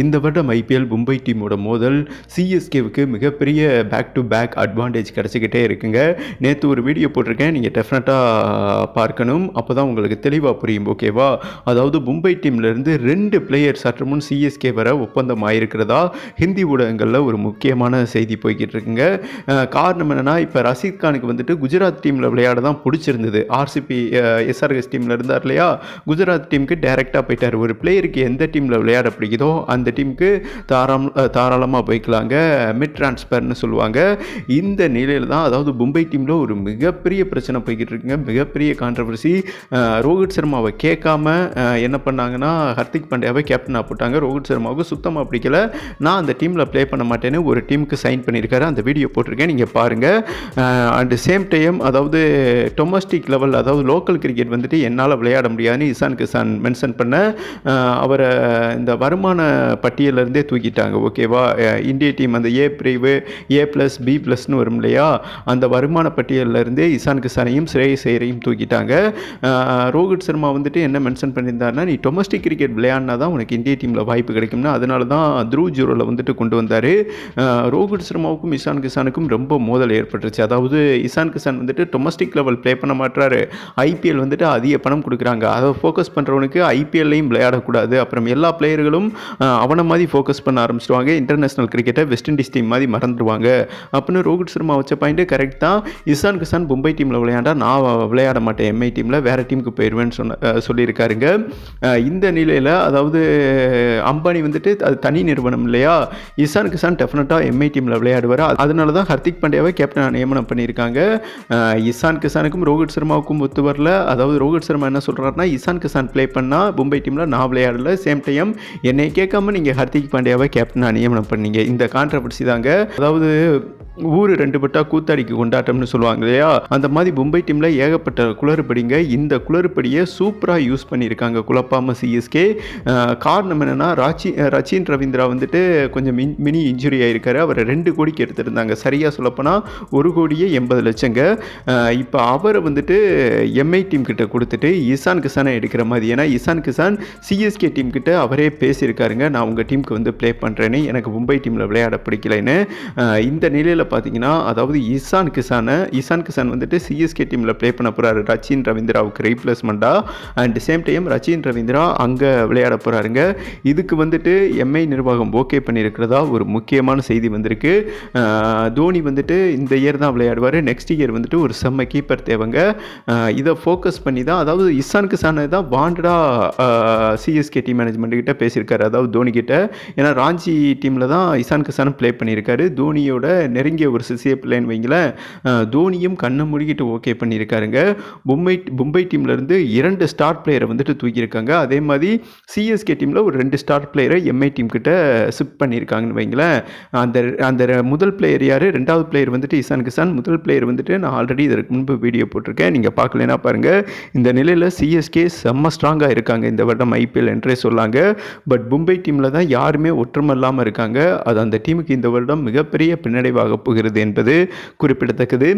இந்த வருடம் ஐபிஎல் மும்பை டீமோட மோதல் சிஎஸ்கேவுக்கு மிகப்பெரிய பேக் டு பேக் அட்வான்டேஜ் கிடச்சிக்கிட்டே இருக்குங்க. நேற்று ஒரு வீடியோ போட்டிருக்கேன். நீங்கள் டெஃபினட்டாக பார்க்கணும். அப்போ தான் உங்களுக்கு தெளிவாக புரியும் ஓகேவா அதாவது மும்பை டீம்லேருந்து ரெண்டு பிளேயர் சற்று முன் சிஎஸ்கே வர ஒப்பந்தம் ஆயிருக்கிறதா ஹிந்தி ஊடகங்களில் ஒரு முக்கியமான செய்தி போய்கிட்டு இருக்குங்க காரணம் என்னென்னா இப்போ ரஷீத் கானுக்கு வந்துட்டு குஜராத் டீமில் விளையாட தான் பிடிச்சிருந்தது ஆர்சிபி எஸ்ஆர்எஸ் டீமில் இருந்தார் இல்லையா குஜராத் டீமுக்கு டைரெக்டாக போயிட்டார். ஒரு பிளேயருக்கு எந்த டீமில் விளையாட பிடிக்குதோ அந்த டீமுக்கு தாராளம் தாராளமாக போய்க்கலாங்க. மிட் ட்ரான்ஸ்ஃபர்னு சொல்லுவாங்க. இந்த நிலையில் தான் அதாவது மும்பை டீமில் ஒரு மிகப்பெரிய பிரச்சனை போய்கிட்டு இருக்குங்க மிகப்பெரிய கான்ட்ரவர்சி ரோஹித் சர்மாவை கேட்காம என்ன பண்ணாங்கன்னா ஹர்திக் பாண்டியாவை கேப்டனாக போட்டாங்க. ரோஹித் சர்மாவுக்கு சுத்தமாக பிடிக்கல. நான் அந்த டீமில் ப்ளே பண்ண மாட்டேன்னு ஒரு டீமுக்கு சைன் பண்ணியிருக்காரு. அந்த வீடியோ போட்டிருக்கேன். நீங்கள் பாருங்கள் அட் சேம் டைம் அதாவது டொமஸ்டிக் லெவல் அதாவது லோக்கல் கிரிக்கெட் வந்துட்டு என்னால் விளையாட முடியாதுன்னு இசான் கிசான் மென்ஷன் பண்ண அவரை இந்த வருமான பட்டியலேருந்தே தூக்கிட்டாங்க. ஓகேவா இந்திய டீம் அந்த ஏ பிரிவு ஏ ப்ளஸ் பி ப்ளஸ்னு வரும் இல்லையா? அந்த வருமான பட்டியலில் இருந்தே இசான் கிசானையும் ஸ்ரேயஸ் ஐயரையும் தூக்கிட்டாங்க. ரோஹித் சர்மா வந்துட்டு என்ன மென்ஷன் பண்ணியிருந்தாருன்னா நீ டொமஸ்டிக் கிரிக்கெட் விளையாடினா தான் உனக்கு இந்திய டீமில் வாய்ப்பு கிடைக்கும்னா. அதனால தான் த்ரூ ஜூரோவில் வந்துட்டு கொண்டு வந்தார். ரோஹித் சர்மாவுக்கும் இசான் கிசானுக்கும் ரொம்ப மோதல் ஏற்பட்டுருச்சு. அதாவது இசான் கிசான் வந்துட்டு டொமஸ்டிக் லெவல் ப்ளே பண்ண மாட்டாரு ஐபிஎல் வந்துட்டு அதிக பணம் கொடுக்குறாங்க. அதை ஃபோக்கஸ் பண்ணுறவனுக்கு ஐபிஎல்லையும் விளையாடக்கூடாது. அப்புறம் எல்லா பிளேயர்களும் அவனை மாதிரி ஃபோக்கஸ் பண்ண ஆரம்பிச்சிடுவாங்க. இன்டர்நேஷனல் கிரிக்கெட்டை வெஸ்ட் இண்டீஸ் டீம் மாதிரி மறந்துடுவாங்க. அப்படின்னு ரோஹித் சர்மா வச்ச பாயிண்ட்டு கரெக்ட் தான். இசான் கிசான் மும்பை டீமில் விளையாண்டா நான் விளையாட மாட்டேன். எம்ஐ டீமில் வேறு டீமுக்கு போயிடுவேன்னு சொன்ன சொல்லியிருக்காருங்க. இந்த நிலையில் அதாவது அம்பானி வந்துட்டு அது தனி நிறுவனம் இல்லையா? இசான் கிசான் டெஃபினட்டாக எம்ஐ டீமில் விளையாடுவார்? அதனால தான் ஹர்திக் பாண்டியாவை கேப்டன் நியமனம் பண்ணியிருக்காங்க. இசான் கிசானுக்கும் ரோஹித் சர்மாவுக்கும் ஒத்து வரல. அதாவது ரோஹித் சர்மா என்ன சொல்கிறாருன்னா இசான் கிசான் ப்ளே பண்ணால் மும்பை டீமில் நான் விளையாடல. சேம் டைம் என்னை கேட்க இல்லாமல் நீங்கள் ஹர்திக் பாண்டியாவை கேப்டனாக நியமனம் பண்ணீங்க. இந்த கான்ட்ரவர்சி தாங்க. அதாவது ஊர் ரெண்டு பட்டா கூத்தாடிக்கு கொண்டாட்டம்னு சொல்லுவாங்க இல்லையா? அந்த மாதிரி மும்பை டீமில் ஏகப்பட்ட குளறுபடிங்க. இந்த குளறுபடியை சூப்பராக யூஸ் பண்ணியிருக்காங்க குழப்பாம சிஎஸ்கே காரணம் என்னென்னா ராச்சி ரச்சின் ரவீந்திரா வந்துட்டு கொஞ்சம் மின் மினி இன்ஜுரி ஆயிருக்காரு. அவரை ரெண்டு கோடிக்கு எடுத்திருந்தாங்க. சரியாக சொல்லப்போனால் ஒரு கோடியே எண்பது லட்சங்க. இப்போ அவரை வந்துட்டு எம்ஐ டீம் கிட்ட கொடுத்துட்டு இசான் கிசானை எடுக்கிற மாதிரி. ஏன்னா இசான் கிசான் சிஎஸ்கே டீம் கிட்ட அவரே பேசியிருக்காருங்க. நான் உங்கள் டீமுக்கு வந்து ப்ளே பண்ணுறேன்னு எனக்கு மும்பை டீமில் விளையாட பிடிக்கலைன்னு. இந்த நிலையில் பார்த்தீங்கன்னா அதாவது இசான் கிசானை இசான் கிசான் வந்துட்டு சிஎஸ்கே டீமில் ப்ளே பண்ண போகிறாரு ரச்சின் ரவீந்திராவுக்கு ரீப்ளேஸ்மெண்ட்டாக and same time Rachin Ravindra அங்கே விளையாட போகிறாருங்க இதுக்கு வந்துட்டு எம்ஐ நிர்வாகம் ஓகே பண்ணியிருக்கிறதா ஒரு முக்கியமான செய்தி வந்திருக்கு. தோனி வந்துட்டு இந்த இயர் தான் விளையாடுவார். நெக்ஸ்ட் இயர் வந்துட்டு ஒரு செம்ம கீப்பர் தேவைங்க. இதை ஃபோக்கஸ் பண்ணி தான் அதாவது இசான் கிசானை தான் வாண்டடாக சிஎஸ்கே டீம் மேனேஜ்மெண்ட் பேசியிருக்காரு அதாவது தோனி கிட்ட. ஏன்னா ராஞ்சி டீமில் தான் இசான் கிசான் ப்ளே பண்ணியிருக்காரு. தோனியோட நெருங்கிய ஒரு சிசிய பிள்ளைன்னு வைங்களேன். தோனியும் கண்ணை மூடிக்கிட்டு ஓகே பண்ணியிருக்காருங்க. மும்பை மும்பை டீம்லேருந்து இரண்டு ஸ்டார் பிளேயரை வந்துட்டு தூக்கியிருக்காங்க. அதே மாதிரி சிஎஸ்கே டீமில் ஒரு ரெண்டு ஸ்டார் பிளேயரை எம்ஐ டீம் கிட்ட ஷிஃப்ட் பண்ணியிருக்காங்கன்னு வைங்களேன். அந்த அந்த முதல் பிளேயர் யார்? ரெண்டாவது பிளேயர் வந்துட்டு இசான் கிசான். முதல் பிளேயர் வந்துட்டு நான் ஆல்ரெடி இதற்கு முன்பு வீடியோ போட்டிருக்கேன். நீங்கள் பார்க்கலனா பாருங்கள் இந்த நிலையில் சிஎஸ்கே செம்ம ஸ்ட்ராங்காக இருக்காங்க. இந்த வருடம் ஐபிஎல் என்றே சொல்லாங்க. பட் மும்பை டீமில் தான் யாருமே ஒற்றுமை இல்லாமல் இருக்காங்க. அது அந்த டீமுக்கு இந்த வருடம் மிகப்பெரிய பின்னடைவாக போகிறது என்பது குறிப்பிடத்தக்கது.